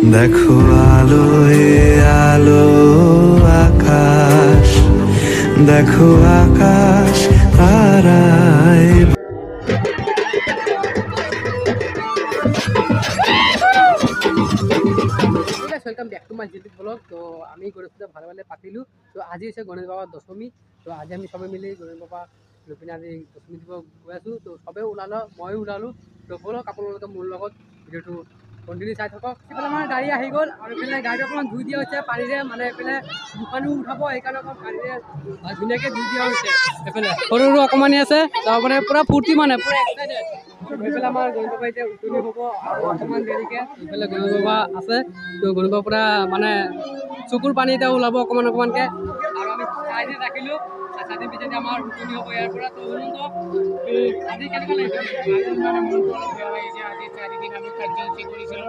দেখো আলোয়, আলো, আকাশ। দেখো আকাশ, তারায়। ওয়েলকাম ব্যাক টু তো আমি গণেশ পূজা ভালো ভালো পাতিলোঁ। তো আজি হৈছে গণেশ বাবাৰ দশমী। তো আজি আমি চবে মিলি গণেশ বাবা লৈ পিনে আজি দশমী দিব গৈ আছোঁ তো চবেই ওলালো ময়ো ওলালোঁ তো ব'লক আপোনালোকে মোৰ লগত। ভিডিঅ'টো কণ্টিনিউ চাই থাকক। সেইফালে আমাৰ গাড়ী আহি গ'ল আৰু এইফালে গাড়ীটো অকণমান ধুই দিয়া হৈছে পানীৰে মানে এইফালে দুখনো উঠাব সেইকাৰণে অকণ পানীৰে ধুনীয়াকৈ ধুই দিয়া হৈছে এইফালে সৰু সৰু অকণমানি আছে মানে পূৰা ফূৰ্তি মানে সেইফালে আমাৰ গণেশ বাবা এতিয়া উতলি হ'ব আৰু অকণমান দেৰিকৈ সেইফালে বাবা আছে তো গণেশ বাবা পূৰা মানে চকুৰ পানী এতিয়া ওলাব অকণমান অকণমানকৈ আৰু আমি চাই দি ৰাখিলোঁ চাৰি পিছতে আমাৰ উতলি হ'ব ইয়াৰ পৰা তো অনন্ত আজি কেনেকুৱা মানে মনটো অলপ বেয়া লাগিছে আজি চাৰিদিন আমি কাৰ্যসূচী কৰিছিলোঁ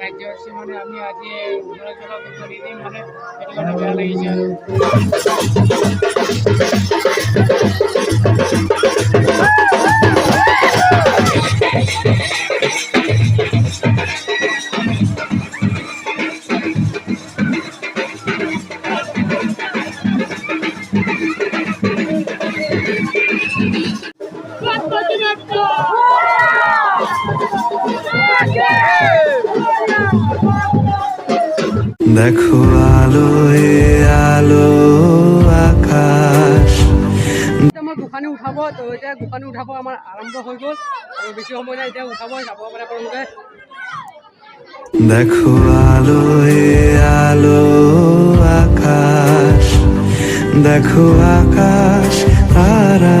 কাৰ্যসূচী মানে আমি আজি ঘূৰা চলা কৰি দিম মানে সেইটো কাৰণে বেয়া লাগিছে দেখো আলোয় আলো আকাশ। এতিয়া মই উঠাব তো এতিয়া গোসানী উঠাব আমাৰ আৰম্ভ হৈ গ'ল। আৰু বেছি সময় নাই এতিয়া উঠাব যাব পাৰে আপোনালোকে দেখো আলোয় আলো আকাশ। দেখো আকাশ ভরা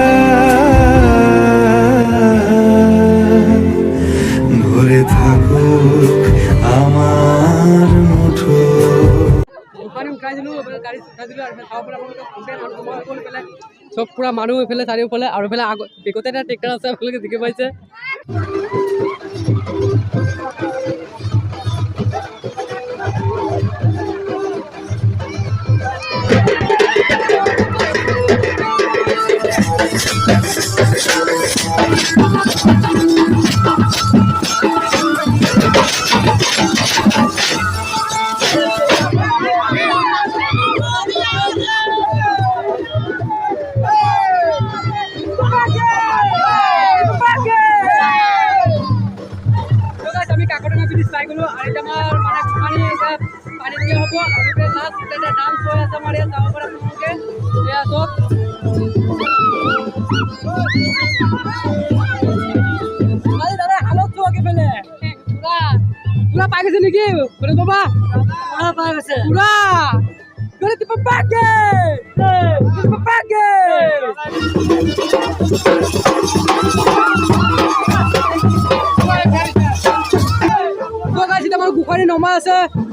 চাব পাৰে মানুহ এইফালে চাৰিওফালে আৰু এইফালে আগত, বেগতে এটা ট্ৰেক্টৰ আছে, আপোনালোকে দেখি পাইছে। তো পানী দিয়া হ'ব আৰু এতিয়া লাষ্ট এতিয়া ডান্স হৈ আছে আমাৰ ইয়াত যাব পাৰে আপোনালোকে এয়া চব আরে দাদা হালত চোৱা কেফালে পুৰা পুৰা পাই গৈছে নেকি গণেশ বাবা পুৰা পাই গৈছে পুৰা গণেশ বাবাকে গণেশ বাবাকে তো গাইছ এতিয়া আমাৰ গোসানী নমা আছে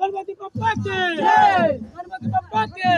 गणपति पप्पा के। गणपति पप्पा के।